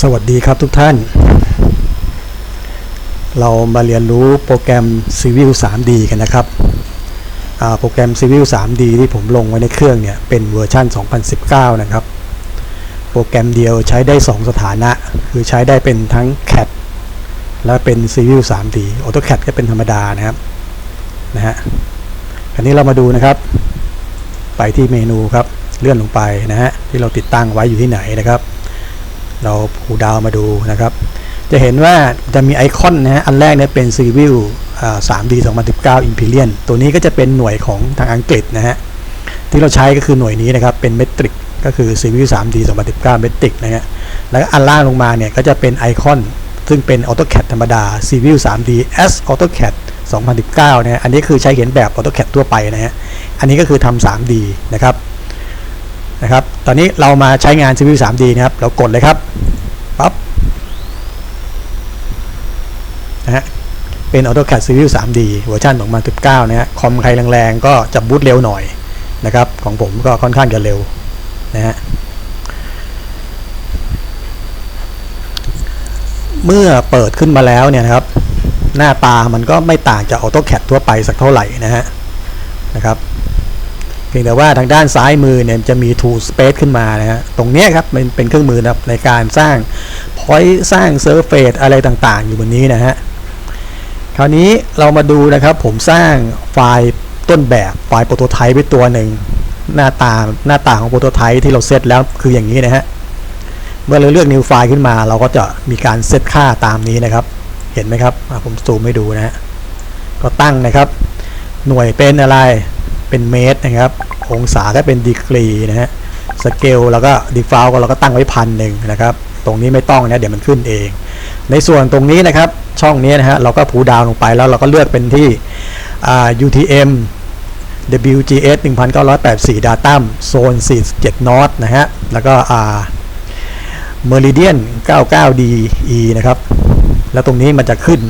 สวัสดีครับทุกท่าน เรามาเรียนรู้โปรแกรม Civil 3D กันนะครับโปรแกรม Civil 3D ที่ผมลงไว้ในเครื่องเนี่ยเป็นเวอร์ชัน2019 นะครับ โปรแกรมเดียวใช้ได้ 2 สถานะ คือใช้ได้เป็นทั้ง CAD และเป็น Civil 3D AutoCAD ก็เป็นธรรมดานะครับนะฮะอันนี้เรามาดูนะครับ ไปที่เมนูครับเลื่อนลงไปนะฮะที่เราติดตั้งไว้อยู่ที่ไหนนะครับ เราผูดาวมาดูนะครับ จะเห็นว่าจะมีไอคอนนะฮะอันแรกเนี่ยเป็น Civil อ่า 3D 2019 Imperial ตัวนี้ก็จะเป็นหน่วยของทางอังกฤษนะฮะที่เราใช้ก็คือหน่วยนี้นะครับ เป็นเมตริกก็คือ Civil 3D 2019เมตริกนะฮะแล้วอันล่างลงมาเนี่ยก็จะเป็นไอคอนซึ่งเป็น AutoCAD ธรรมดา Civil 3D S AutoCAD 2019นะฮะอันนี้คือใช้เขียนแบบ AutoCAD ทั่วไปนะฮะ อันนี้ก็คือทำ 3D นะครับ นะครับ ตอนนี้เรามาใช้งาน Civil 3D นะครับ เรากดเลยครับปั๊บนะฮะเป็น AutoCAD Civil 3D เวอร์ชัน2019นะฮะคอมใครแรงๆ ก็จะบูตเร็วหน่อยนะครับ ของผมก็ค่อนข้างจะเร็วนะฮะเมื่อเปิดขึ้นมาแล้วเนี่ยนะครับ หน้าตามันก็ไม่ต่างจาก AutoCAD ทั่วไปสักเท่าไหร่นะฮะนะครับ เพียงแต่ว่าทางด้านซ้ายมือเนี่ยจะมี tool space ขึ้นมานะฮะตรงนี้ครับเป็นเป็นเครื่องมือนะครับในการสร้าง point สร้าง surface อะไรต่างๆ อยู่บนนี้นะฮะคราวนี้เรามาดูนะครับผมสร้างไฟล์ต้นแบบไฟล์โปรโตไทป์ไว้ตัวหนึ่งหน้าตาหน้าตาของโปรโตไทป์ที่เราเซตแล้วคืออย่างนี้นะฮะเมื่อเราเลือก new file ขึ้นมา เราก็จะมีการเซตค่าตามนี้นะครับ เห็นไหมครับผมซูมให้ดูนะฮะก็ตั้งนะครับ หน่วยเป็นอะไร เป็นเมตรนะครับ องศาก็เป็นดีกรีนะฮะสเกลแล้วก็ดีฟาลก็เราก็ตั้งไว้พันหนึ่งนะครับ ตรงนี้ไม่ต้องนะเดี๋ยวมันขึ้นเอง ในส่วนตรงนี้นะครับ ช่องนี้นะฮะเราก็ผูดาวลงไปแล้วเราก็เลือกเป็นที่ UTM WGS 1984 Datum Zone 47 n o r t นะฮะ แล้วก็ Meridian 99 DE นะครับ แล้วตรงนี้มันจะขึ้น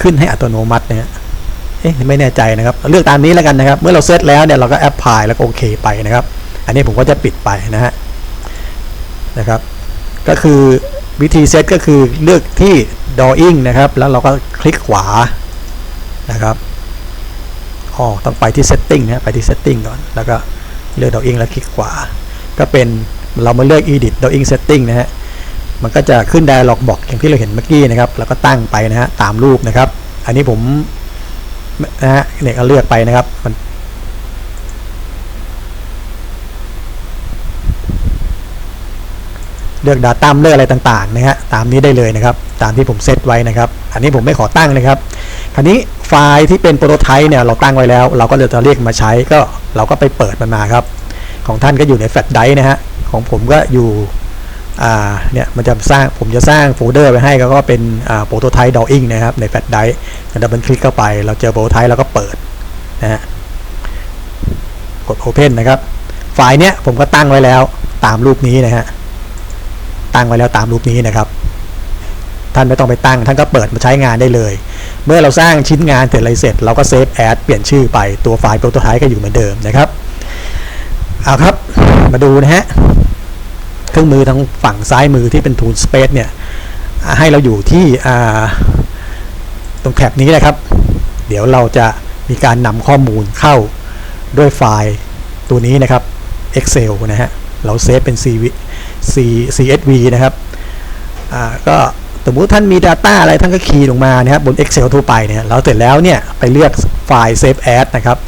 ขึ้นให้อัตโนมัตินะฮะ เอ๊ะไม่แน่ใจนะครับ เลือกตามนี้แล้วกันนะครับ เมื่อเราเซตแล้วเนี่ยเราก็แอปพลายแล้วก็โอเคไปนะครับ อันนี้ผมก็จะปิดไปนะฮะนะครับ ก็คือวิธีเซตก็คือเลือกที่ drawing นะครับ แล้วเราก็คลิกขวานะครับอ๋อต้องไปที่ setting นะไปที่ setting ก่อน แล้วก็เลือก drawing แล้วคลิกขวา ก็เป็นเรามาเลือก edit drawing setting นะฮะมันก็จะขึ้น dialog box อย่างที่เราเห็นเมื่อกี้นะครับ แล้วก็ตั้งไปนะฮะตามรูปนะครับ อันนี้ผม นะฮะเนี่ยก็เลือกไปนะครับมันเลือก Data เลือกอะไรต่างๆนะฮะตามนี้ได้เลยนะครับ ตามที่ผมเซตไว้นะครับ อันนี้ผมไม่ขอตั้งนะครับ คราวนี้ไฟล์ที่เป็นโปรโตไทป์เนี่ยเราตั้งไว้แล้ว เราก็เลยจะเรียกมาใช้ก็เราก็ไปเปิดมันมาครับ ของท่านก็อยู่ในแฟลชไดร์นะฮะของผมก็อยู่ เนี่ยมันจะสร้างผมจะสร้างโฟลเดอร์ไว้ให้ก็เป็นอ่าโปรโตไทป์ดอ w ิ n g นะครับในแฟลชไดร์ดับเบิลคลิกเข้าไป เราเจอโปรโตไทป์เราก็เปิดนะฮะกด Open นะครับ ไฟล์เนี้ยผมก็ตั้งไว้แล้วตามรูปนี้นะฮะตั้งไว้แล้วตามรูปนี้นะครับ ท่านไม่ต้องไปตั้ง ท่านก็เปิดมาใช้งานได้เลย เมื่อเราสร้างชิ้นงานเสร็จอะไรเสร็จ เราก็เซฟแอดเปลี่ยนชื่อไปตัวไฟล์โปรโตไทป์ก็อยู่เหมือนเดิมนะครับเอาครับ มาดูนะฮะ เครื่องมือทางฝั่งซ้ายมือที่เป็น Tool Space เนี่ยให้เราอยู่ที่ตรงแถบนี้นะครับ เดี๋ยวเราจะมีการนำข้อมูลเข้าด้วยไฟล์ตัวนี้นะครับ Excel นะฮะ เราเซฟเป็น CV C CSV นะครับ อ่า ก็สมมติท่านมี Data อะไรท่านก็คีย์ลงมานะครับบน Excel ทั่วไปเนี่ย เราเสร็จแล้วเนี่ย ไปเลือกไฟล์ Save As นะครับ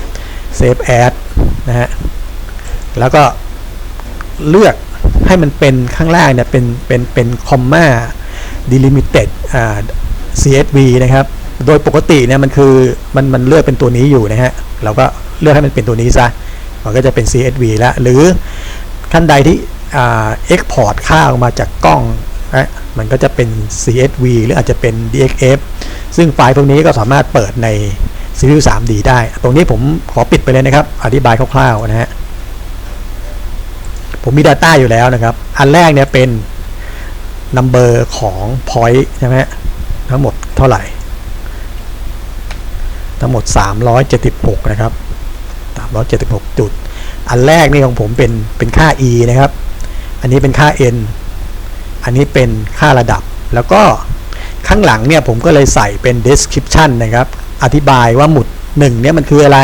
Save As นะฮะ แล้วก็เลือก ให้มันเป็นข้างล่างเนี่ยเป็นเป็นเป็นคอมมา delimited อ่า CSV นะครับ โดยปกติเนี่ยมันคือมันมันเลือกเป็นตัวนี้อยู่นะฮะ เราก็เลือกให้มันเป็นตัวนี้ซะ มันก็จะเป็น CSV ล้วหรือท่านใดที่อ่า export ค่าออกมาจากกล้องนะมันก็จะเป็น CSV หรืออาจจะเป็น DXF ซึ่งไฟล์พวกนี้ก็สามารถเปิดใน Civil 3D ได้ ตรงนี้ผมขอปิดไปเลยนะครับ อธิบายคร่าวๆนะฮะ ผมมี Data อยู่แล้วนะครับ อันแรกเนี่ยเป็น number ของ point ใช่ไหมทั้งหมดเท่าไหร่ ทั้งหมด 376 นะครับ 376 จุด อันแรกนี่ของผมเป็นเป็นค่า e นะครับ อันนี้เป็นค่า n อันนี้เป็นค่าระดับ แล้วก็ข้างหลังเนี่ยผมก็เลยใส่เป็น description นะครับ อธิบายว่าหมุด 1 เนี่ยมันคืออะไร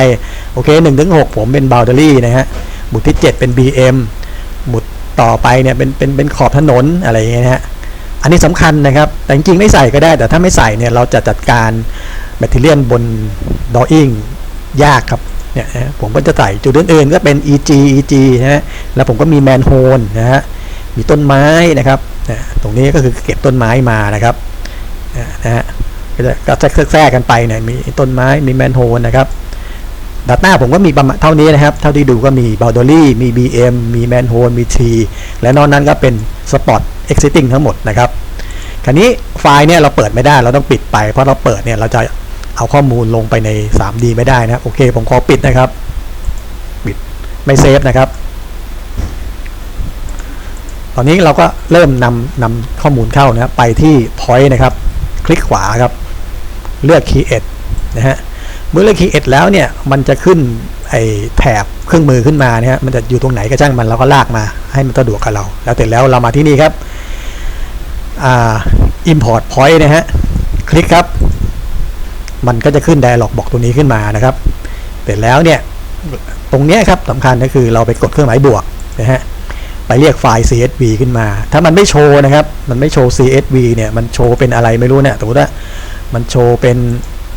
โอเค1ถึง6ผมเป็น boundary นะฮะ หมุดที่ 7 เป็น BM หมุดต่อไปเนี่ยเป็นเป็นเป็นขอบถนนอะไรอย่างเงี้ยนะฮะอันนี้สำคัญนะครับ แต่จริงๆไม่ใส่ก็ได้ แต่ถ้าไม่ใส่เนี่ยเราจะจัดการแบตเตอรี่บน drawing ยากครับเนี่ยนะผมก็จะใส่จุดอื่นๆก็เป็น EG EG นะฮะแล้วผมก็มี manhole นะฮะมีต้นไม้นะครับนะตรงนี้ก็คือเก็บต้นไม้มานะครับนะฮะก็จะก็จะแทรกกันไปเนี่ยมีต้นไม้มี manhole นะครับ Data ผมก็มีประมาณเท่านี้นะครับ เท่าที่ดูก็มี boundary มี BM มี manhole มี T และนอกนั้นก็เป็น spot exiting ทั้งหมดนะครับ คราวนี้ไฟล์เนี่ยเราเปิดไม่ได้เราต้องปิดไป เพราะเราเปิดเนี่ยเราจะเอาข้อมูลลงไปใน 3D ไม่ได้นะ โอเค ผมขอปิดนะครับ ปิดไม่เซฟนะครับ ตอนนี้เราก็เริ่มนำนำข้อมูลเข้านะครับไปที่ point นะครับ คลิกขวาครับ เลือก create นะฮะ เมื่อเลือก create แล้วเนี่ยมันจะขึ้นไอ้แถบเครื่องมือขึ้นมาเนี่ยมันจะอยู่ตรงไหนก็ช่างมันเราก็ลากมาให้มันสะดวกกับเรา แล้วเสร็จแล้วเรามาที่นี่ครับอ่า import point นะฮะคลิกครับ มันก็จะขึ้น dialog บอกตัวนี้ขึ้นมานะครับ เสร็จแล้วเนี่ยตรงเนี้ยครับสำคัญก็คือเราไปกดเครื่องหมายบวกนะฮะไปเรียกไฟล์ CSV ขึ้นมา ถ้ามันไม่โชว์นะครับ มันไม่โชว์ CSV เนี่ยมันโชว์เป็นอะไรไม่รู้เนี่ยสมมติว่ามันโชว์เป็น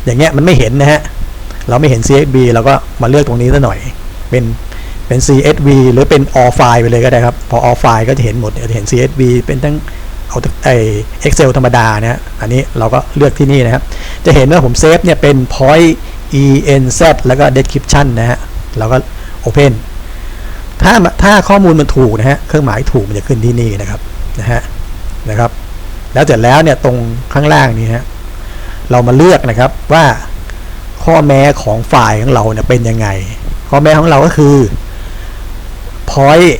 อย่างเงี้ยมันไม่เห็นนะฮะ เราไม่เห็น CSV เราก็มาเลือกตรงนี้ซะหน่อย เป็นเป็น CSV หรือเป็น all file ไปเลยก็ได้ครับ พอ all file ก็จะเห็นหมดจะเห็น CSV เป็นทั้งเอาไอ Excel ธรรมดานะฮะอันนี้เราก็เลือกที่นี่นะครับ จะเห็นว่าผมเซฟเนี่ยเป็น point enz แล้วก็ description นะฮะเราก็ open ถ้าถ้าข้อมูลมันถูกนะฮะเครื่องหมายถูกมันจะขึ้นที่นี่นะครับนะฮะนะครับ แล้วเสร็จแล้วเนี่ยตรงข้างล่างนี้ฮะเรามาเลือกนะครับว่า ข้อแม้ของฝ่ายของเราเนี่ยเป็นยังไง ข้อแม้ของเราก็คือ point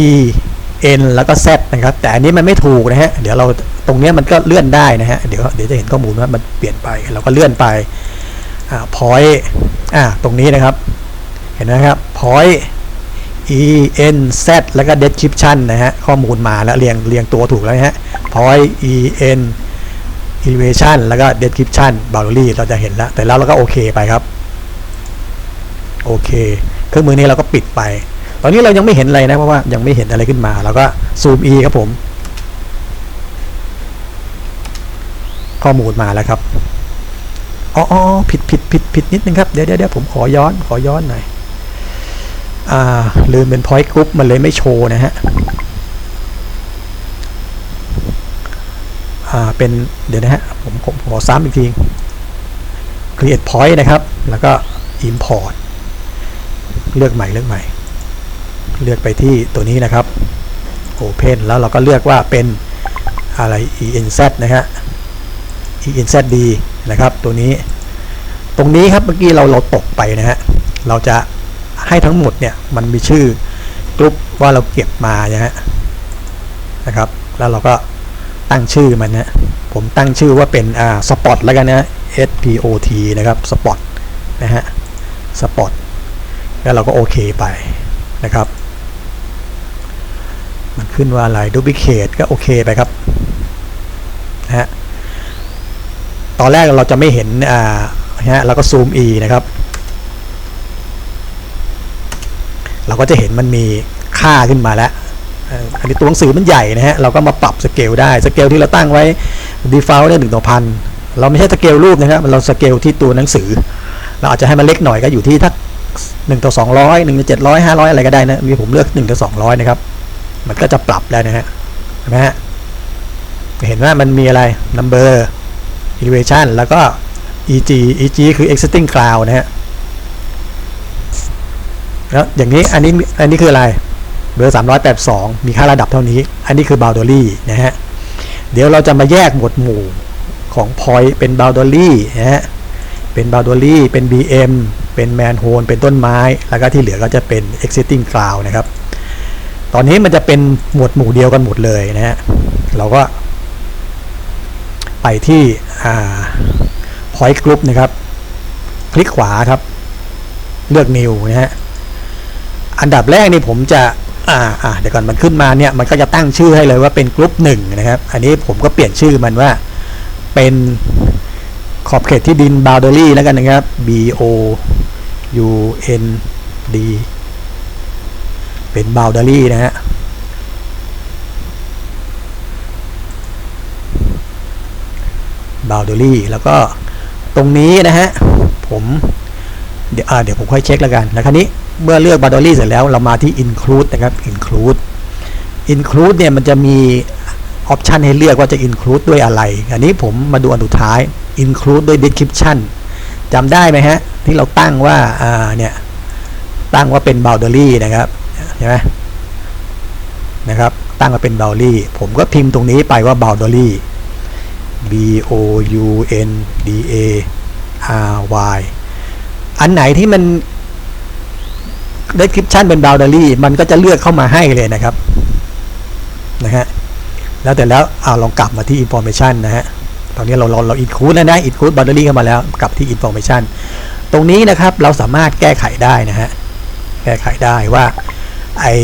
e n แล้วก็ z นะครับ แต่อันนี้มันไม่ถูกนะฮะ เดี๋ยวเราตรงนี้มันก็เลื่อนได้นะฮะ เดี๋ยวเดี๋ยวจะเห็นข้อมูลว่ามันเปลี่ยนไป เราก็เลื่อนไป อ่า point อ่า ตรงนี้นะครับ เห็นไหมครับ point e n z แล้วก็ description นะฮะ ข้อมูลมาแล้วเรียงเรียงตัวถูกแล้วนะฮะ point e n elevation แล้วก็ description boundary เราจะเห็นแล้ว แต่แล้วเราก็โอเคไปครับ โอเค เครื่องมือนี้เราก็ปิดไป ตอนนี้เรายังไม่เห็นอะไรนะเพราะว่ายังไม่เห็นอะไรขึ้นมา เราก็ซูม e ครับผม ข้อมูลมาแล้วครับอ๋อผิดผิดผิดผิดนิดนึงครับ เดี๋ยวเดี๋ยวเดี๋ยวผมขอย้อนขอย้อนหน่อย อ่า ลืมเป็น point group มันเลยไม่โชว์นะฮะ อ่า เป็นเดี๋ยวนะฮะผมผมขอซ้ำอีกที create point นะครับ แล้วก็ import เลือกใหม่เลือกใหม่ เลือกไปที่ตัวนี้นะครับ open แล้วเราก็เลือกว่าเป็นอะไร enz นะฮะ enzd นะครับ ตัวนี้ ตรงนี้ครับเมื่อกี้เราเราตกไปนะฮะ เราจะให้ทั้งหมดเนี่ยมันมีชื่อกรุ๊ปว่าเราเก็บมานะฮะนะครับ แล้วเราก็ ตั้งชื่อมันนะผมตั้งชื่อว่าเป็นอ่า spot แล้วกันนะ spot นะครับ spot นะฮะ spot แล้วเราก็โอเคไปนะครับ มันขึ้นว่าอะไร duplicate ก็โอเคไปครับนะฮะตอนแรกเราจะไม่เห็นอ่าฮะเราก็ซูม e นะครับ เราก็จะเห็นมันมีค่าขึ้นมาแล้ว อันนี้ตัวหนังสือมันใหญ่นะฮะเราก็มาปรับสเกลได้สเกลที่เราตั้งไว้ default เนี่ยหนึ่งต่อพันเราไม่ใช่สเกลรูปนะครับเราสเกลที่ตัวหนังสือ เราอาจจะให้มันเล็กหน่อยก็อยู่ที่ทักหนึ่งต่อสองร้อยหนึ่งต่อเจ็ดร้อยห้าร้อยอะไรก็ได้นะมีผมเลือกหนึ่งต่อสองร้อยนะครับ มันก็จะปรับได้นะฮะเห็นไหมฮะเห็นว่ามันมีอะไร number elevation แล้วก็ eg eg คือ existing cloud นะฮะแล้วอย่างนี้อันนี้อันนี้คืออะไร เบอร์ 382 มีค่าระดับเท่านี้ อันนี้คือ boundary นะฮะ เดี๋ยวเราจะมาแยกหมวดหมู่ของ point เป็น boundary นะฮะ เป็น boundary เป็น BM เป็น manhole เป็นต้นไม้ แล้วก็ที่เหลือก็จะเป็น existing cloud นะครับ ตอนนี้มันจะเป็นหมวดหมู่เดียวกันหมดเลยนะฮะ เราก็ ไปที่ point group นะครับ คลิกขวาครับ เลือก new นะฮะ อันดับแรกนี่ผมจะ อ่าอ่าเดี๋ยวก่อนมันขึ้นมาเนี่ยมันก็จะตั้งชื่อให้เลยว่าเป็นกลุ่มหนึ่งนะครับ อันนี้ผมก็เปลี่ยนชื่อมันว่าเป็นขอบเขตที่ดิน boundary แล้วกันนะครับ B O U N D เป็น boundary นะฮะ boundary แล้วก็ตรงนี้นะฮะ ผม เดี๋ยวเดี๋ยวผมค่อยเช็คแล้วกัน แล้วคราวนี้ เมื่อเลือก boundary เสร็จแล้วเรามาที่ include นะครับ include include เนี่ยมันจะมีออปชันให้เลือกว่าจะ include ด้วยอะไร อันนี้ผมมาดูอันสุดท้าย include ด้วย description จำได้ไหมฮะ ที่เราตั้งว่าเนี่ย ตั้งว่าเป็น boundary นะครับใช่ไหมนะครับ ตั้งว่าเป็น boundary ผมก็พิมพ์ตรงนี้ไปว่า boundary B O U N D A R Y อันไหนที่มัน description เป็น boundary มันก็จะเลือกเข้ามาให้เลยนะครับนะฮะแล้วแต่แล้วเอาลองกลับมาที่ information นะฮะตอนนี้เราเราเรา include แล้วนะ include boundary เข้ามาแล้วกลับที่ information ตรงนี้นะครับเราสามารถแก้ไขได้นะฮะแก้ไขได้ว่าไอ้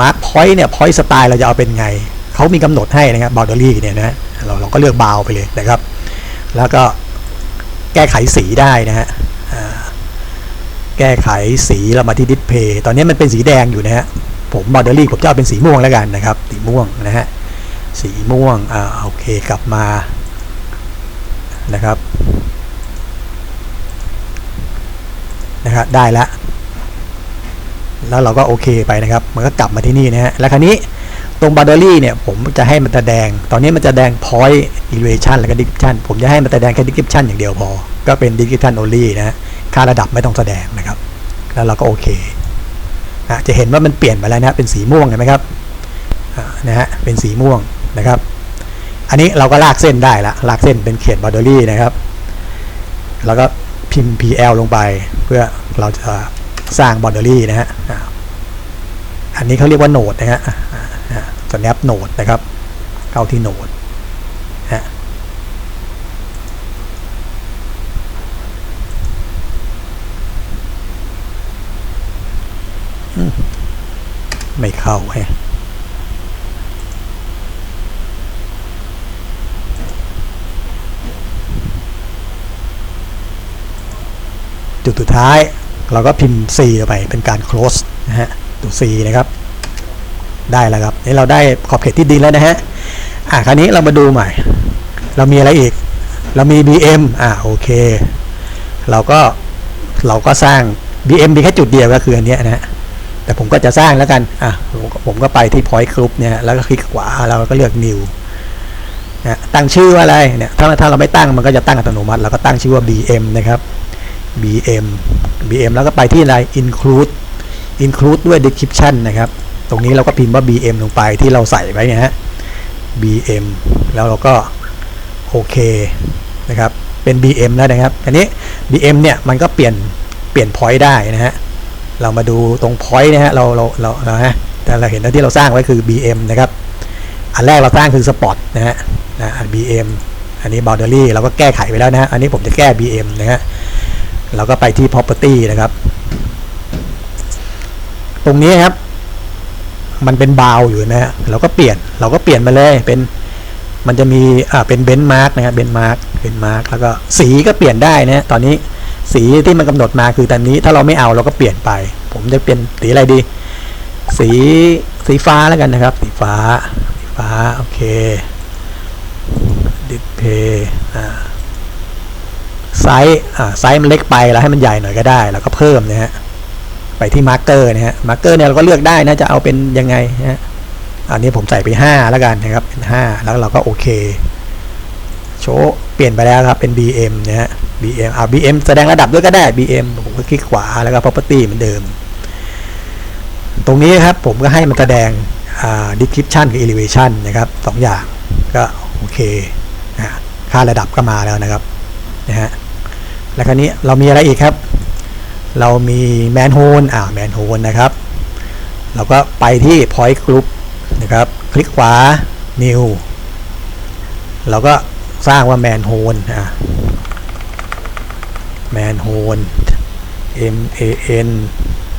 mark point เนี่ย point style เราจะเอาเป็นไง เขามีกำหนดให้นะครับ boundary เนี่ยนะเราเราก็เลือก bound ไปเลยนะครับ แล้วก็แก้ไขสีได้นะฮะ แก้ไขสีเรามาที่ display ตอนนี้มันเป็นสีแดงอยู่นะฮะ ผม boundary ผมจะเอาเป็นสีม่วงแล้วกันนะครับ สีม่วงนะฮะ สีม่วง อ่า โอเค กลับมา นะครับ นะครับ ได้แล้วแล้วเราก็โอเคไปนะครับ มันก็กลับมาที่นี่นะฮะ แล้วคราวนี้ตรง boundary เนี่ยผมจะให้มันแสดง ตอนนี้มันจะแสดง point elevation แล้วก็ description ผมจะให้มันแสดงแค่ description อย่างเดียวพอ ก็เป็น description only นะฮะ ค่าระดับไม่ต้องแสดงนะครับ แล้วเราก็โอเคนะจะเห็นว่ามันเปลี่ยนไปแล้วนะเป็นสีม่วงเห็นไหมครับนะฮะเป็นสีม่วงนะครับ อันนี้เราก็ลากเส้นได้ละลากเส้นเป็นเขต boundary นะครับ แล้วก็พิมพ์ PL ลงไปเพื่อเราจะสร้าง boundary นะฮะ อันนี้เขาเรียกว่าโหนดนะฮะอ่าอ่า snap โหนดนะครับ เข้าที่โหนดนะฮะอืม ไม่เข้าแฮะจุดสุดท้ายเราก็พิมพ์ C ไปเป็นการ close นะฮะตัว C นะครับ ได้แล้วครับนี่เราได้ขอบเขตที่ดินแล้วนะฮะอะคราวนี้เรามาดูใหม่ เรามีอะไรอีก เรามี BM อะโอเค เราก็เราก็สร้าง BM มีแค่จุดเดียวก็คืออันนี้นะฮะ แต่ผมก็จะสร้างแล้วกันอะผมก็ไปที่ point group เนี่ยแล้วก็คลิกขวาเราก็เลือก new นะตั้งชื่อว่าอะไรเนี่ยถ้าถ้าเราไม่ตั้งมันก็จะตั้งอัตโนมัติเราก็ตั้งชื่อว่า BM นะครับ BM BM แล้วก็ไปที่อะไร include include ด้วย description นะครับ ตรงนี้เราก็พิมพ์ว่า BM ลงไปที่เราใส่ไว้เนี่ยฮะ BM แล้วเราก็โอเคนะครับเป็น BM แล้วนะครับอันนี้ BM เนี่ยมันก็เปลี่ยนเปลี่ยน point ได้นะฮะ เรามาดูตรง point นะฮะเราเราเราเราฮะแต่เราเห็นที่เราสร้างไว้คือ BM นะครับอันแรกเราสร้างคือ spot นะฮะนะอัน BM อันนี้ boundary เราก็แก้ไขไปแล้วนะฮะอันนี้ผมจะแก้ BM นะฮะเราก็ไปที่ property นะครับ ตรงนี้ครับ มันเป็นบาวอยู่นะฮะเราก็เปลี่ยนเราก็เปลี่ยนมาเลยเป็นมันจะมีอ่าเป็นเบนมาร์กนะครับเบนมาร์กเบนมาร์กแล้วก็สีก็เปลี่ยนได้นะตอนนี้ สีที่มันกำหนดมาคือตอนนี้ ถ้าเราไม่เอาเราก็เปลี่ยนไป ผมจะเปลี่ยนสีอะไรดี สีสีฟ้าแล้วกันนะครับ สีฟ้า สีฟ้า โอเคดิสเพย์ไซส์อ่าไซส์มันเล็กไปแล้วให้มันใหญ่หน่อยก็ได้ แล้วก็เพิ่มนะฮะไปที่มาร์กเกอร์นะฮะมาร์กเกอร์เนี่ยเราก็เลือกได้นะจะเอาเป็นยังไงนะฮะอันนี้ผมใส่ไป 5 แล้วกันนะครับเป็น5แล้วเราก็โอเค โชว์เปลี่ยนไปแล้วครับเป็น BM นะฮะ BM อ่า BM แสดงระดับด้วยก็ได้ BM ผมก็คลิกขวาแล้วก็ property เหมือนเดิม ตรงนี้ครับผมก็ให้มันแสดงอ่า description กับ elevation นะครับสองอย่างก็โอเคนะฮะค่าระดับก็มาแล้วนะครับนะฮะแล้วคราวนี้เรามีอะไรอีกครับ เรามีแมนโฮนอ่าแมนโฮนนะครับ เราก็ไปที่ point group นะครับ คลิกขวา new เราก็สร้างว่าแมนโฮนอ่า แมนโฮน M A N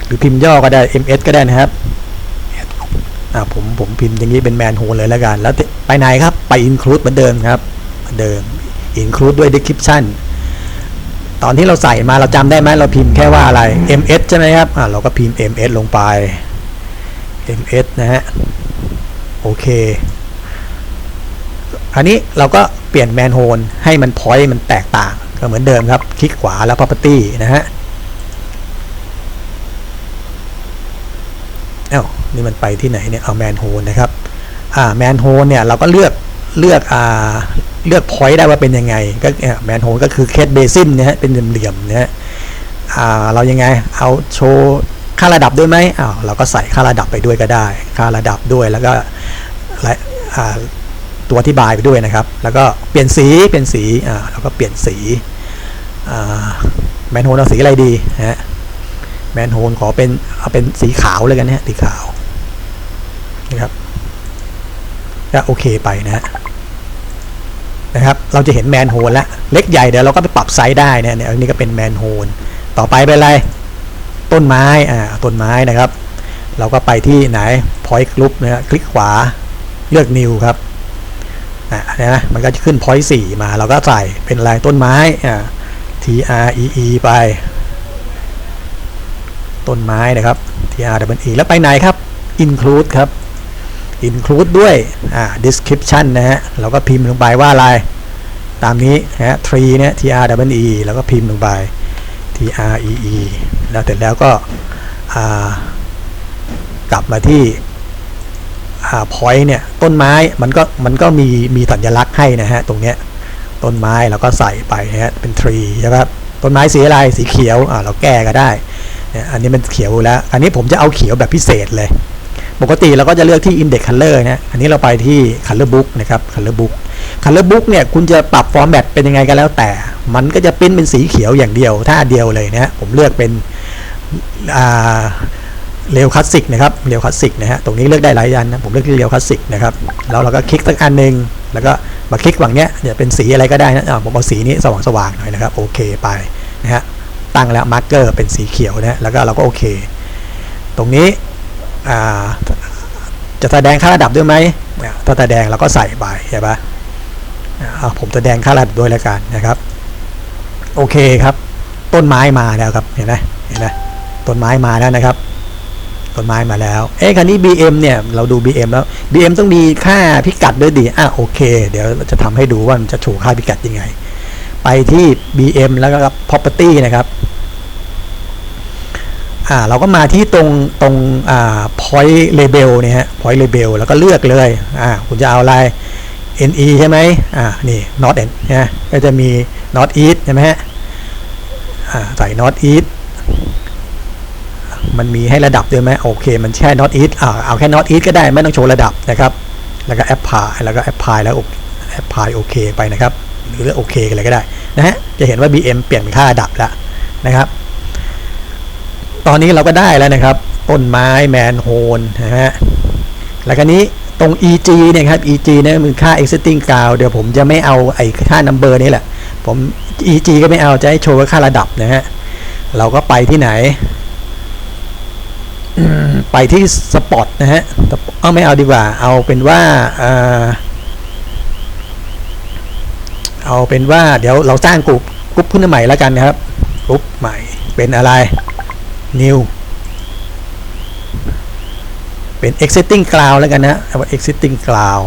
หรือพิมพ์ย่อก็ได้ M S ก็ได้นะครับอ่าผมผมพิมพ์อย่างนี้เป็นแมนโฮเลยแล้วกัน แล้วไปไหนครับ ไป include เหมือนเดิมครับเหมือนเดิม include ด้วย description ตอนที่เราใส่มาเราจำได้ไหมเราพิมพ์แค่ว่าอะไร ms ใช่ไหมครับอ่าเราก็พิมพ์ ms ลงไป ms นะฮะโอเค อันนี้เราก็เปลี่ยนแมนโฮลให้มันพอยต์มันแตกต่าง ก็เหมือนเดิมครับ คลิกขวาแล้ว property นะฮะเอ้านี่มันไปที่ไหนเนี่ยเอาแมนโฮลนะครับอ่าแมนโฮลเนี่ยเราก็เลือกเลือกอ่าเลือกพอยต์ได้ว่าเป็นยังไงก็แมนโฮลก็คือเคสเบซินนะฮะเป็นเหลี่ยมๆนะฮะอ่าเรายังไงเอาโชว์ค่าระดับด้วยไหมอ้าวเราก็ใส่ค่าระดับไปด้วยก็ได้ ค่าระดับด้วยแล้วก็และอ่า ตัวอธิบายไปด้วยนะครับ แล้วก็เปลี่ยนสีเปลี่ยนสีอ่าแล้วก็เปลี่ยนสีอ่าแมนโฮลเอาสีอะไรดีฮะแมนโฮลขอเป็นเอาเป็นสีขาวเลยกันนะฮะสีขาวนะครับก็โอเคไปนะฮะนะครับ เราจะเห็นแมนโฮลแล้วเล็กใหญ่เดี๋ยวเราก็ไปปรับไซส์ได้นะเนี่ยอันนี้ก็เป็นแมนโฮลต่อไปเป็นอะไรต้นไม้อ่าต้นไม้นะครับ เราก็ไปที่ไหน point group นะฮะคลิกขวาเลือก new ครับ อ่านะมันก็จะขึ้น point 4 มาเราก็ใส่เป็นลายต้นไม้อ่า T R E E ไป ต้นไม้นะครับ T R W E แล้วไปไหนครับ include ครับ include ด้วยอ่า description นะฮะเราก็พิมพ์ลงไปว่าอะไร ตามนี้ฮะ tree เนี่ย T R W E แล้วก็พิมพ์ลงไป T R E E แล้วเสร็จแล้วก็อ่ากลับมาที่ พอ่า point เนี่ยต้นไม้มันก็มันก็มีมีสัญลักษณ์ให้นะฮะตรงเนี้ยต้นไม้เราก็ใส่ไปนะฮะเป็น tree ใช่ไหมครับต้นไม้สีอะไรสีเขียวอ่าเราแก้ก็ได้เนี่ยอันนี้มันเขียวแล้ว อันนี้ผมจะเอาเขียวแบบพิเศษเลย ปกติเราก็จะเลือกที่ index color นะอันนี้เราไปที่ color book นะครับ color book color book เนี่ยคุณจะปรับ format เป็นยังไงก็แล้วแต่ มันก็จะเป็นเป็นสีเขียวอย่างเดียวถ้าเดียวเลยนะผมเลือกเป็นอ่า เรียวคลาสสิกนะครับเรียวคลาสสิกนะฮะตรงนี้เลือกได้หลายยันนะผมเลือกที่เรียวคลาสสิกนะครับแล้วเราก็คลิกสักอันหนึ่งแล้วก็มาคลิกฝั่งเนี้ยเนี่ยเป็นสีอะไรก็ได้นะอ่าผมเอาสีนี้สว่างๆหน่อยนะครับโอเคไปนะฮะตั้งแล้วมาร์กเกอร์เป็นสีเขียวนะแล้วก็เราก็โอเค ตรงนี้อ่าจะแสดงค่าระดับด้วยไหมถ้าแสดงเราก็ใส่ไปใช่ปะอ่าผมแสดงค่าระดับด้วยแล้วกันนะครับ โอเคครับ ต้นไม้มาแล้วครับเห็นไหมเห็นไหมต้นไม้มาแล้วนะครับ ต้นไม้มาแล้ว เอ๊ะคันนี้ BM เนี่ย เราดู BM แล้ว BM ต้องมีค่าพิกัดด้วยดีอะโอเค เดี๋ยวจะทำให้ดูว่ามันจะโชว์ค่าพิกัดยังไง ไปที่ BM แล้วก็ property นะครับอ่าเราก็มาที่ตรงตรงอ่า point label เนี่ยฮะ point label แล้วก็เลือกเลยอ่าคุณจะเอาอะไร NE ใช่ไหมอ่านี่ not n นะก็จะมี not east ใช่ไหมฮะอ่าใส่ not east มันมีให้ระดับด้วยไหมโอเค มันแค่ not eat อ่าเอาแค่ not eat ก็ได้ไม่ต้องโชว์ระดับนะครับ แล้วก็ apply แล้วก็ apply แล้ว apply โอเคไปนะครับ หรือโอเคกันเลยก็ได้นะฮะจะเห็นว่า BM เปลี่ยนเป็นค่าระดับแล้วนะครับ ตอนนี้เราก็ได้แล้วนะครับ ต้นไม้แมนโฮลนะฮะแล้วก็นี้ตรง EG เนี่ยครับ EG เนี่ยมันค่า existing ground เดี๋ยวผมจะไม่เอาไอ้ค่า number นี่แหละผม EG ก็ไม่เอาจะให้โชว์ว่าค่าระดับนะฮะเราก็ไปที่ไหน ไปที่สปอตนะฮะเอาไม่เอาดีกว่า เอาเป็นว่าเอาเป็นว่าเดี๋ยวเราสร้างกลุ่มกลุ่มขึ้นใหม่แล้วกันนะครับกลุ่มใหม่เป็นอะไร new เป็น existing cloud แล้วกันนะเอาว่า existing cloud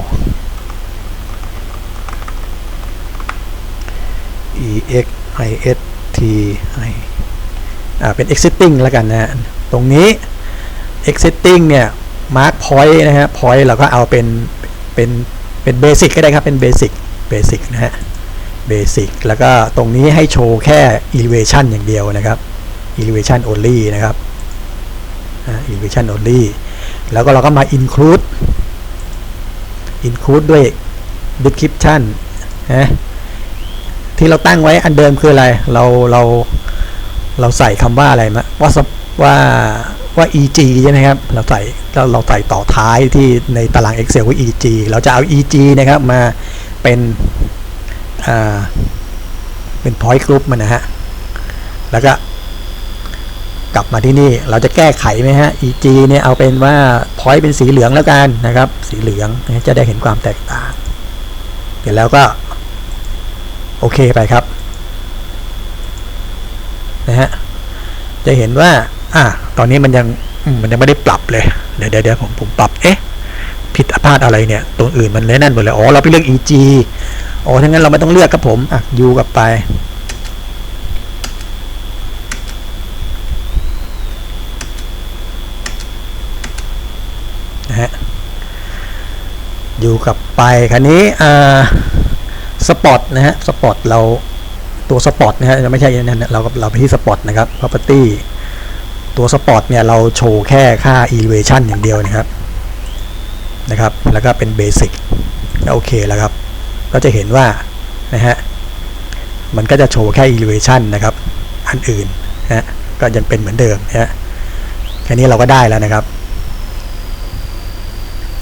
e x i s t i อ่าเป็น existing แล้วกันนะ ตรงนี้ existing เนี่ย mark point นะฮะ point เราก็เอาเป็น เป็น เป็น basic ก็ได้ครับ เป็น basic basic นะฮะ basic แล้วก็ตรงนี้ให้โชว์แค่ elevation อย่างเดียวนะครับ elevation only นะครับ elevation only แล้วก็เราก็มา include include ด้วย description นะที่เราตั้งไว้อันเดิมคืออะไร เรา เรา เราใส่คำว่าอะไรมาว่าว่า ว่า eg ใช่ไหมครับ เราใส่เราเราใส่ต่อท้ายที่ในตาราง excel ว่า eg เราจะเอา eg นะครับมาเป็นเป็น point group มันนะฮะ แล้วก็กลับมาที่นี่เราจะแก้ไขไหมฮะ EG เนี่ยเอาเป็นว่า point เป็นสีเหลืองแล้วกันนะครับ สีเหลืองจะได้เห็นความแตกต่างเดี๋ยวแล้วก็ โอเคไปครับนะฮะจะเห็นว่าอะ ตอนนี้มันยังมันยังไม่ได้ปรับเลย เดี๋ยวเดี๋ยวผมผมปรับ เอ๊ะ ผิดพลาดอะไรเนี่ย ตัวอื่นมันเลยนั่นหมดเลย อ๋อ เราไปเลือก EG อ๋อถ้างั้นเราไม่ต้องเลือกครับผม อะ U กลับไป นะฮะอยู่กับไปคันนี้ อ่า สปอร์ตนะฮะ สปอร์ตเราตัวสปอร์ตนะฮะ ไม่ใช่นั่นนะเราเราไปที่สปอร์ตนะครับ property ตัวสปอร์ตเนี่ยเราโชว์แค่ค่า elevation อย่างเดียวนะครับนะครับ แล้วก็เป็นเบสิกโอเคแล้วครับ ก็จะเห็นว่านะฮะมันก็จะโชว์แค่ elevation นะครับ อันอื่นนะฮะก็ยังเป็นเหมือนเดิมนะฮะแค่นี้เราก็ได้แล้วนะครับ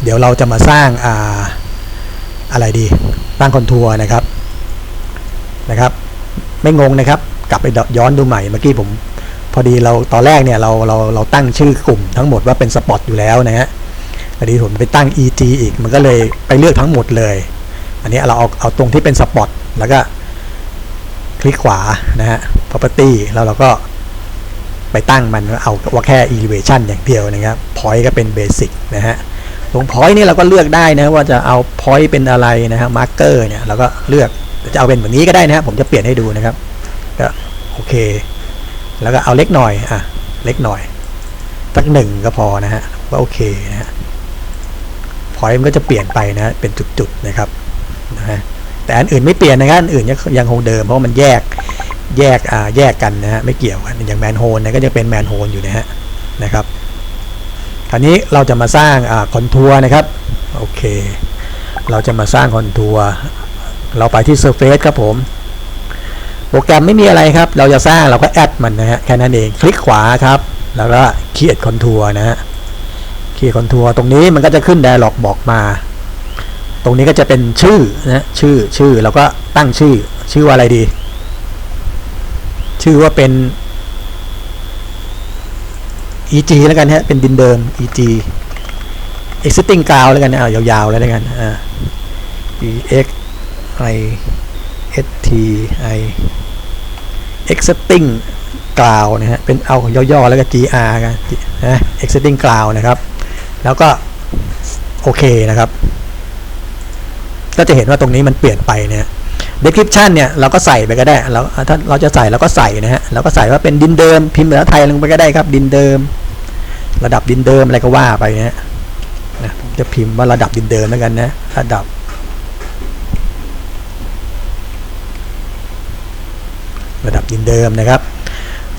เดี๋ยวเราจะมาสร้างอ่าอะไรดีสร้างคอนทัวร์นะครับนะครับ ไม่งงนะครับ กลับไปย้อนดูใหม่เมื่อกี้ผม พอดีเราตอนแรกเนี่ยเราเราเราตั้งชื่อกลุ่มทั้งหมดว่าเป็นสปอตอยู่แล้วนะฮะพอดีผมไปตั้ง EG อีกมันก็เลยไปเลือกทั้งหมดเลย อันนี้เราเอาเอาตรงที่เป็นสปอตแล้วก็คลิกขวานะฮะ property แล้วเราก็ไปตั้งมันเอาว่าแค่ elevation อย่างเดียวนะครับ point ก็เป็น basic นะฮะ ตรง point นี่เราก็เลือกได้นะว่าจะเอา point เป็นอะไรนะฮะ marker เนี่ยเราก็เลือกจะเอาเป็นแบบนี้ก็ได้นะฮะผมจะเปลี่ยนให้ดูนะครับก็โอเค แล้วก็เอาเล็กหน่อยอะเล็กหน่อยสักหนึ่งก็พอนะฮะว่าโอเคนะฮะ point มันก็จะเปลี่ยนไปนะเป็นจุดๆนะครับนะฮะแต่อันอื่นไม่เปลี่ยนนะครับอันอื่นยังยังคงเดิมเพราะมันแยกแยกอ่าแยกกันนะฮะไม่เกี่ยวกันอย่างแมนโฮลนะก็จะเป็นแมนโฮลอยู่นะฮะนะครับคราวนี้เราจะมาสร้างอ่าคอนทัวร์นะครับโอเค เราจะมาสร้างคอนทัวร์เราไปที่ Surface ครับผม โปรแกรมไม่มีอะไรครับ เราจะสร้างเราก็แอดมันนะฮะแค่นั้นเองคลิกขวาครับ แล้วก็ Create Contour นะฮะ Create Contour ตรงนี้มันก็จะขึ้น Dialog บอกมา ตรงนี้ก็จะเป็นชื่อนะชื่อชื่อแล้วก็ตั้งชื่อ ชื่อว่าอะไรดี ชื่อว่าเป็น EG แล้วกันฮะเป็นดินเดิม EG existing ground แล้วกันเอายาวๆแล้วกันอ่า EX I S T I existing ground นะฮะเป็นเอาย่อๆ แล้วก็ GR กันนะ existing ground นะครับ แล้วก็โอเคนะครับ ก็จะเห็นว่าตรงนี้มันเปลี่ยนไปเนี่ย description เนี่ยเราก็ใส่ไปก็ได้เราถ้าเราจะใส่เราก็ใส่นะฮะเราก็ใส่ว่าเป็นดินเดิมพิมพ์ภาษาไทยลงไปก็ได้ครับ ดินเดิม ระดับดินเดิมอะไรก็ว่าไปนะฮะนะผมจะพิมพ์ว่าระดับดินเดิมแล้วกันนะ ระดับ ระดับดินเดิมนะครับ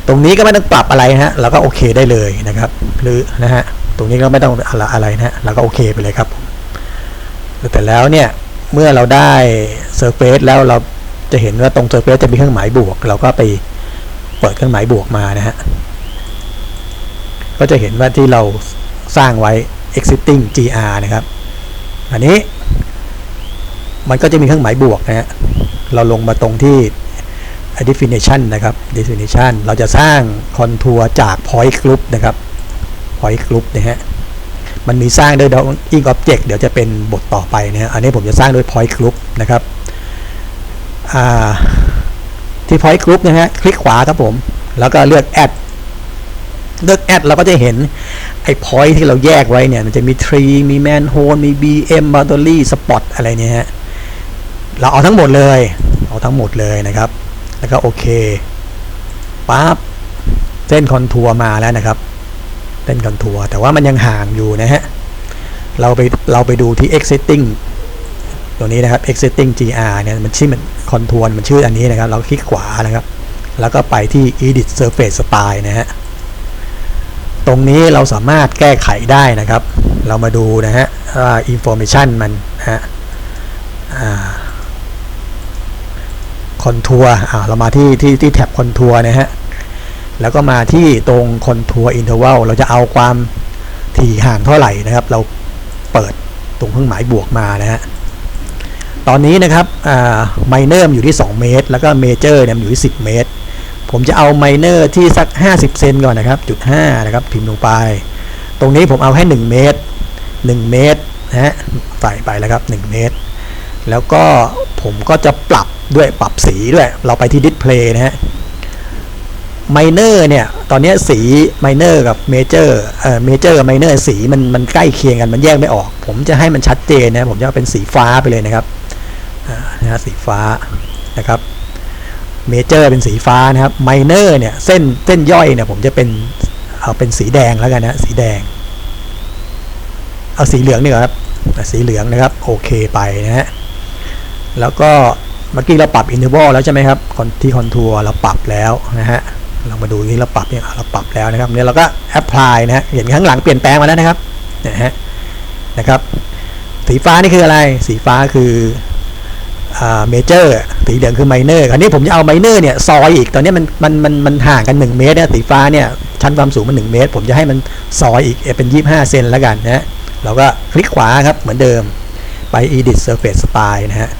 ตรงนี้ก็ไม่ต้องปรับอะไรฮะเราก็โอเคได้เลยนะครับ หรือนะฮะตรงนี้ก็ไม่ต้องอะไรอะไรนะฮะเราก็โอเคไปเลยครับแต่แล้วเนี่ยเมื่อเราได้ Surface แล้วเราจะเห็นว่าตรง Surface จะมีเครื่องหมายบวก เราก็ไปเปิดเครื่องหมายบวกมานะฮะก็จะเห็นว่าที่เราสร้างไว้ existing gr นะครับ อันนี้มันก็จะมีเครื่องหมายบวกนะฮะ เราลงมาตรงที่ definition นะครับ definition เราจะสร้างคอนทัวร์จาก point group นะครับ point group นะฮะมันมีสร้างด้วย drawing object เดี๋ยวจะเป็นบทต่อไปนะฮะอันนี้ผมจะสร้างด้วย point group นะครับที่ point group นะฮะคลิกขวาครับผม แล้วก็เลือก add เลือก add เราก็จะเห็นไอ้ point ที่เราแยกไว้เนี่ย มันจะมี tree มี manhole มี bm boundary spot อะไรเนี่ยฮะเราเอาทั้งหมดเลย เอาทั้งหมดเลยนะครับ แล้วก็โอเคปั๊บเส้นคอนทัวร์มาแล้วนะครับเส้นคอนทัวร์แต่ว่ามันยังห่างอยู่นะฮะเราไปเราไปดูที่ exiting ตัวนี้นะครับ exiting gr เนี่ยมันชื่อมันคอนทัวร์มันชื่ออันนี้นะครับ เราคลิกขวานะครับ แล้วก็ไปที่ edit surface style นะฮะตรงนี้เราสามารถแก้ไขได้นะครับ เรามาดูนะฮะ information มันนะฮะ คอนทัวร์เรามาที่ที่ที่แท็บคอนทัวร์นะฮะแล้วก็มาที่ตรงคอนทัวร์อินเทอร์วัลเราจะเอาความถี่ห่างเท่าไหร่นะครับ เราเปิดตรงเครื่องหมายบวกมานะฮะตอนนี้นะครับไมเนอร์อยู่ที่ 2 เมตร แล้วก็เมเจอร์เนี่ยอยู่ที่ 10 เมตร ผมจะเอาไมเนอร์ที่สัก 50 เซนก่อนนะครับจุด5นะครับพิมพ์ลงไป ตรงนี้ผมเอาแค่1เมตร 1 เมตรนะฮะใส่ไปแล้วครับ 1 เมตร แล้วก็ผมก็จะปรับ ด้วยปรับสีด้วย เราไปที่ดิสเพลย์นะฮะไมเนอร์เนี่ย ตอนนี้สีไมเนอร์กับเมเจอร์เอ่อเมเจอร์กับไมเนอร์สีมันมันใกล้เคียงกันมันแยกไม่ออก ผมจะให้มันชัดเจนนะผมจะเป็นสีฟ้าไปเลยนะครับอ่านะสีฟ้านะครับเมเจอร์เป็นสีฟ้านะครับไมเนอร์เนี่ยเส้นเส้นย่อยเนี่ยผมจะเป็นเอาเป็นสีแดงแล้วกันนะสีแดง เอาสีเหลืองนี่ครับสีเหลืองนะครับโอเคไปนะฮะแล้วก็ เมื่อกี้เราปรับอินเทอร์วลแล้วใช่ไหมครับคอนที่คอนทัวร์เราปรับแล้วนะฮะเรามาดูนี่เราปรับเนี่ยเราปรับแล้วนะครับเนี่ยเราก็แอพพลายนะฮะเห็นข้างหลังเปลี่ยนแปลงมาแล้วนะครับนะฮะนะครับ สีฟ้านี่คืออะไร สีฟ้าคือเมเจอร์สีเหลืองคือไมเนอร์คราวนี้ผมจะเอาไมเนอร์เนี่ยซอยอีกตอนนี้มันมันมันมันห่างกัน 1 เมตรเนี่ยสีฟ้าเนี่ยชั้นความสูงมัน 1 เมตร ผมจะให้มันซอยอีกเป็น 25 เซนแล้วกันนะฮะเราก็คลิกขวาครับเหมือนเดิมไป edit surface style นะฮะ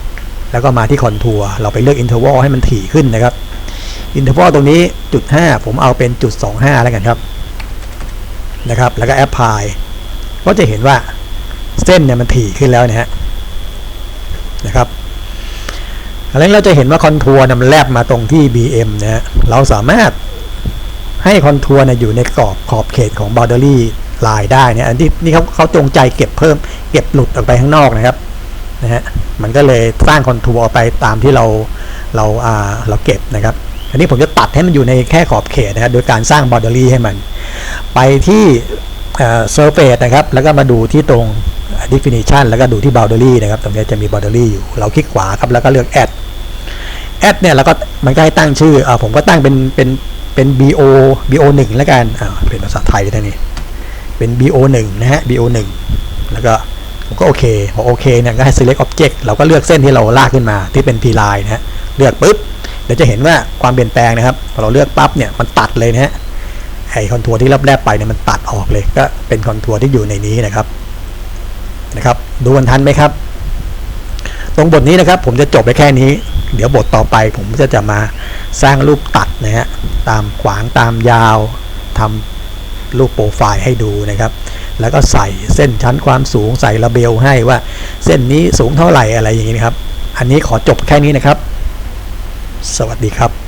แล้วก็มาที่คอนทัวร์เราไปเลือกอินเทอร์วลให้มันถี่ขึ้นนะครับอินเทอร์วลตรงนี้จุด5ผมเอาเป็นจุด25 แล้วกันครับนะครับแล้วก็แอปพลายก็จะเห็นว่าเส้นเนี่ยมันถี่ขึ้นแล้วนะฮะนะครับแล้วเราจะเห็นว่าคอนทัวร์นี่ยมันแลบมาตรงที่ BM นะฮะเราสามารถให้คอนทัวร์เนี่ยอยู่ในกรอบขอบเขตของ boundary line ได้เนี่ยอันที่นี่เขาเขาจงใจเก็บเพิ่มเก็บหลุดออกไปข้างนอกนะครับ นะฮะมันก็เลยสร้างคอนทัวร์ไปตามที่เราเราอ่าเราเก็บนะครับอันนี้ผมจะตัดให้มันอยู่ในแค่ขอบเขตนะครับโดยการสร้างบอร์เดอรี่ให้มัน ไปที่เซอร์เฟสนะครับ แล้วก็มาดูที่ตรง definition แล้วก็ดูที่ boundary นะครับ ตรงนี้จะมี boundary อยู่ เราคลิกขวาครับ แล้วก็เลือก add add เนี่ยแล้วก็มันก็ให้ตั้งชื่ออผมก็ตั้งเป็นเป็นเป็น bo bo 1แล้วกันเป็นภาษาไทยท่านี้เป็น bo 1นะฮะ bo 1แล้วก็ ผมก็โอเคพอโอเคเนี่ยก็ให้ select object เราก็เลือกเส้นที่เราลากขึ้นมาที่เป็น p line นะฮะเลือกปุ๊บเดี๋ยวจะเห็นว่าความเปลี่ยนแปลงนะครับพอเราเลือกปั๊บเนี่ยมันตัดเลยนะฮะไอคอนทัวร์ที่รับแรบไปเนี่ยมันตัดออกเลยก็เป็นคอนทัวร์ที่อยู่ในนี้นะครับนะครับ ดูกันทันไหมครับ ตรงบทนี้นะครับ ผมจะจบไปแค่นี้ เดี๋ยวบทต่อไปผมจะจะมาสร้างรูปตัดนะฮะตามขวางตามยาวทำรูปโปรไฟล์ให้ดูนะครับ แล้วก็ใส่เส้นชั้นความสูงใส่ระเบลให้ว่า เส้นนี้สูงเท่าไหร่อะไรอย่างนี้นะครับ อันนี้ขอจบแค่นี้นะครับ สวัสดีครับ